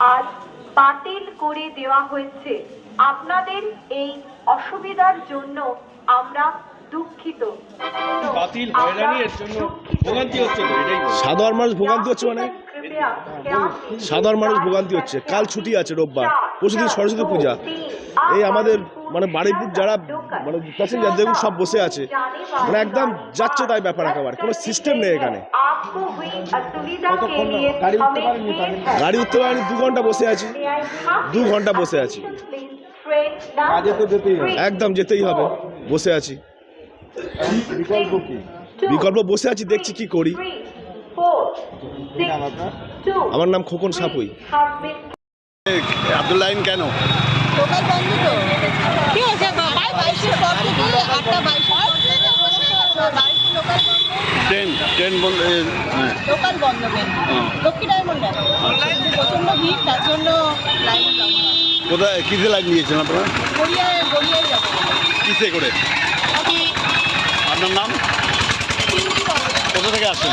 আজ বাতিল করে দেওয়া হয়েছে। আপনাদের এই অসুবিধার জন্য আমরা দুঃখিত। বাতিল হয়রানি এর জন্য ভোগান্তি হচ্ছে তো এটাই সাধারণ মানুষ ভোগান্তি হচ্ছে মানে? সাধারণ মানুষ ভোগান্তি হচ্ছে। কাল ছুটি আছে রোববার। পরশুদিন সরস্বতী পূজা। এই আমাদের মানে বাড়িপুর যারা মানে প্যাসেঞ্জার দেখুন সব বসে আছে। মানে একদম যাচ্ছে তাই ব্যাপার একেবারে। কোনো সিস্টেম নেই এখানে। आपको हुई असुविधा के लिए हमें গাড়ি উঠতে পারেনি দু ঘন্টা বসে আছি দু ঘন্টা বসে আছি কাজে তো যেতেই হবে একদম যেতেই হবে বসে আছি বিকল্প কি বিকল্প বসে আছি দেখছি কি করি আমার নাম খোকন সাপুই আব্দুল লাইন কেন লোকাল বন্ধ তো কি হয়েছে ট্রেন ট্রেন বন্ধ হ্যাঁ। লোকাল বন্ধ মেন দক্ষিণ ডায়মন্ড প্রচণ্ড ভিড় তার জন্য কোথায় কিসে লাইন নিয়েছেন আপনারা? গড়িয়ায় গড়িয়ায় যাব। কিসে করে? আপনার নাম? কোথা থেকে আসছেন?